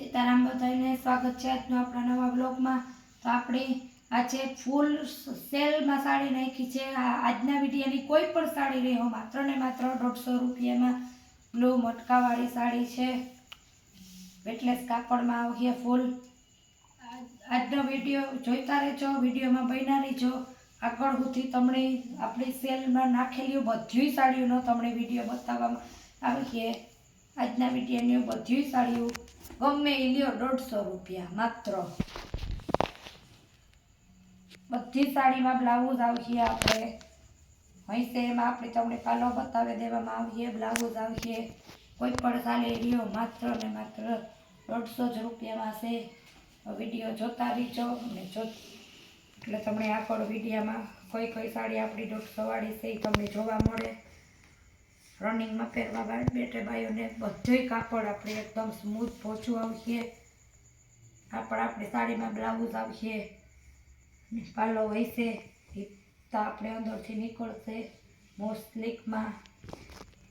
સીતારામ બધાને સ્વાગત છે આજનો આપણા નવા બ્લોગમાં તો આપણે આજે ફૂલ સેલમાં સાડી નાખી છે. આજના વિડીયાની કોઈ પણ સાડી રહ્યો માત્ર ને માત્ર દોઢસો રૂપિયામાં બ્લુ મટકાવાળી સાડી છે. વેટલેસ કાપડમાં આવીએ ફૂલ આજનો વીડિયો જોઈતા રહેજો, વિડીયોમાં બન્યા રહેજો. આગળ સુધી તમને આપણી સેલમાં નાખેલી બધી સાડીઓનો તમને વીડિયો બતાવવામાં આવીએ. આજના વિડીયોની બધી સાડીઓ ગમે એ લ્યો, દોઢસો રૂપિયા માત્ર. બધી સાડીમાં બ્લાઉઝ આવશે આપણે. હૈસે એમાં આપણે તમને પાલો બતાવી દેવામાં આવીએ બ્લાઉઝ આવશે. કોઈ પણ સાડી લ્યો, માત્ર ને માત્ર દોઢસો જ રૂપિયામાં છે. વીડિયો જોતા રહીજો અને જો એટલે તમને આગળ વિડીયામાં કોઈ કોઈ સાડી આપણી દોઢસો વાળી છે એ તમને જોવા મળે. રનિંગમાં પહેરવા બા- બેઠે બાયોને બધુંય કાપડ આપણે એકદમ સ્મૂથ પોચું આવશે. કાપડ આપણે સાડીમાં બ્લાઉઝ આવશે. ને પાલો હશે. તો આપણે અંદરથી નીકળશે. મોસ્ટલીકમાં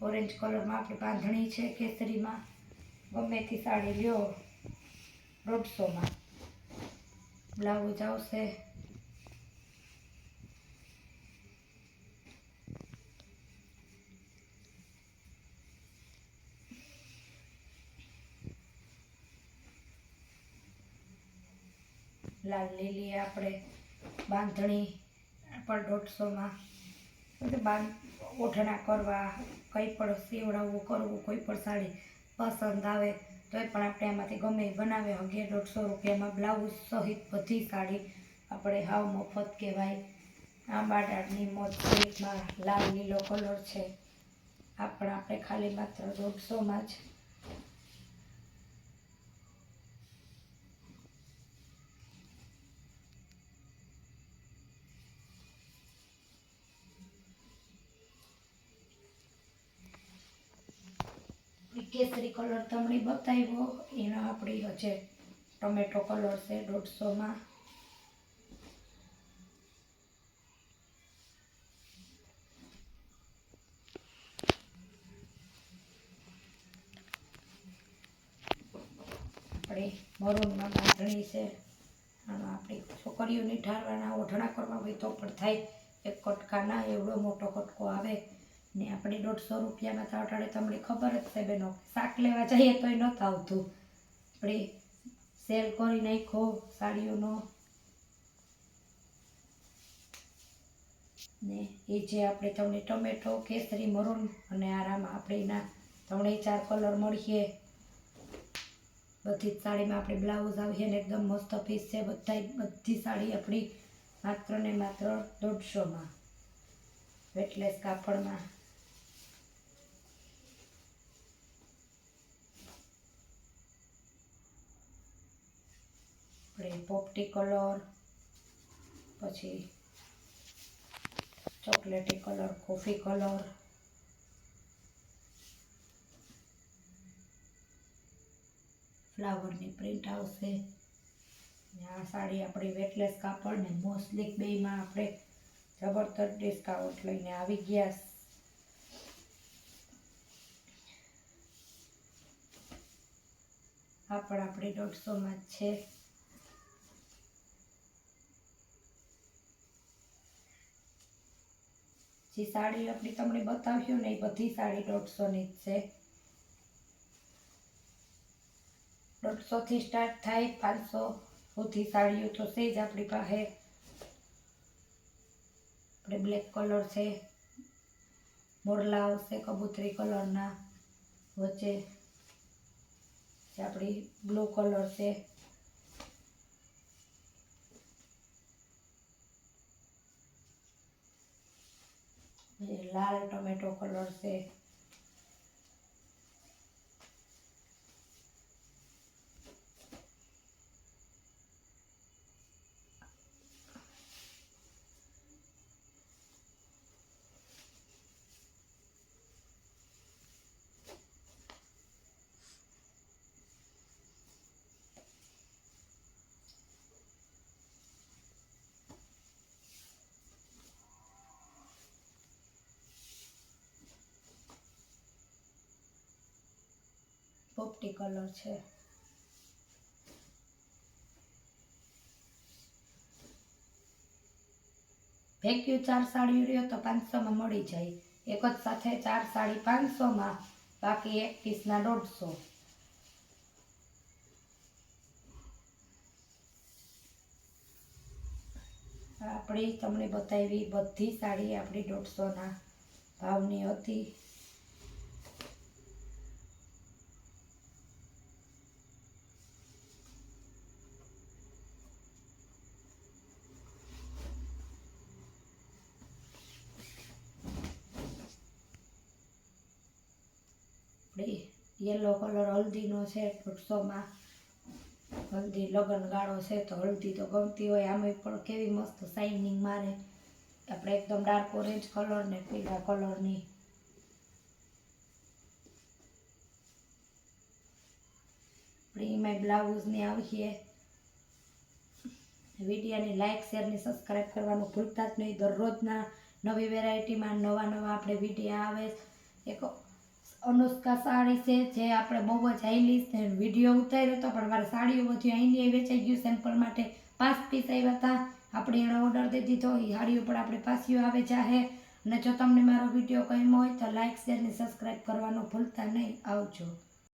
ઓરેન્જ કલરમાં આપણી બાંધણી છે કેસરીમાં. ગમે સાડી લ્યો. દોઢસોમાં બ્લાઉઝ આવશે. લાલ લીલી આપણે બાંધણી પણ દોઢસોમાં. બધું બાંધ, ઓઢણા કરવા, કંઈ પણ સીવડાવવું કરવું, કોઈ પણ સાડી પસંદ આવે તો એ પણ આપણે એમાંથી ગમે બનાવે. અગિયાર, દોઢસો રૂપિયામાં બ્લાઉઝ સહિત બધી સાડી આપણે હાવ મફત કહેવાય. આંબા ડાળની મોજમાં લાલ લીલો કલર છે. આ પણ આપણે ખાલી માત્ર દોઢસોમાં જ કેસરી કલર તમને બતાવ્યો. એનો આપણી હજે ટમેટો કલર છે દોઢસોમાં. આપણી મરૂનમાં બાંધણી છે. અને આપણી છોકરીઓની ઠારવાના, ઓઢણા કરવા હોય તો પણ થાય. એક કટકાના, એવડો મોટો કટકો આવે. ને આપણે દોઢસો રૂપિયામાં તો અટાડે તમને ખબર જ છે બેનો, શાક લેવા જઈએ તોય નહોતું આવતું આપણે સેલ કરી નાખ્યો સાડીઓનો. ને એ જે આપણે તમને ટમેટો, કેસરી, મરૂન અને આરામ આપણે એના ત્રણેય ચાર કલર મળીએ. બધી સાડીમાં આપણે બ્લાઉઝ આવીએ ને એકદમ મસ્ત પીસ છે બધા બધી સાડી આપણી માત્ર ને માત્ર દોઢસોમાં. વેટલેસ કાપડમાં આપણે પોપટી કલર, પછી ચોકલેટી કલર, કોફી કલર. ફ્લાવરની પ્રિન્ટ આવશે. આ સાડી આપણી વેટલેસ કાપડ ને મોસ્ટલી બેમાં આપણે જબરદસ્ત ડિસ્કાઉન્ટ લઈને આવી ગયા. આ પણ આપણી દોઢસોમાં જ છે. જે સાડી આપણી તમને બતાવ્યું ને એ બધી સાડી દોઢસોની જ છે. દોઢસોથી સ્ટાર્ટ થાય, પાંચસો સુધી સાડીઓ તો છે જ આપણી પાસે. આપણે બ્લેક કલર છે મોરલા આવશે કબૂતરી કલરના વચ્ચે. આપણી બ્લુ કલર છે. લાલ ટમેટો કલર છે પોપટી કલર છે. ભેગ્યું ચાર સાડી રહ્યો તો પાંચસોમાં મળી જાય. એક જ સાથે ચાર સાડી પાંચસોમાં, બાકી એક પીસના દોઢસો. આપણી તમને બતાવી બધી સાડી આપણી દોઢસોના ભાવની હતી. યલો કલર હલ્દીનો છે વૃક્ષોમાં હલ્દી લગન ગાળો છે તો હલ્દી તો ગમતી હોય. આમાં પણ કેવી મસ્ત શાઇનિંગ મારે. આપણે એકદમ ડાર્ક ઓરેન્જ કલર ને પીળા કલરની એમાં બ્લાઉઝની આવીએ. વિડીયોને લાઇક શેર ને સબસ્ક્રાઈબ કરવાનું ભૂલતા જ નહીં. દરરોજના નવી વેરાયટીમાં નવા નવા આપણે વીડિયો આવે. એક અનુષ્કા સાડી છે, જે આપણે બહુ જ હાઈલી છે વીડિયો ઉતાર્યો હતો, પણ મારે સાડીઓ બધી અહીંની વેચાઈ ગયું સેમ્પલ માટે. પાંચ પીસ આવ્યા હતા. આપણે એનો ઓર્ડર દઈ દીધો એ સાડીઓ પણ આપણે પાછીઓ આવે જાહે. અને જો તમને મારો વીડિયો ગમ્યો હોય તો લાઇક શેર ને સબસ્ક્રાઈબ કરવાનું ભૂલતા નહીં. આવજો.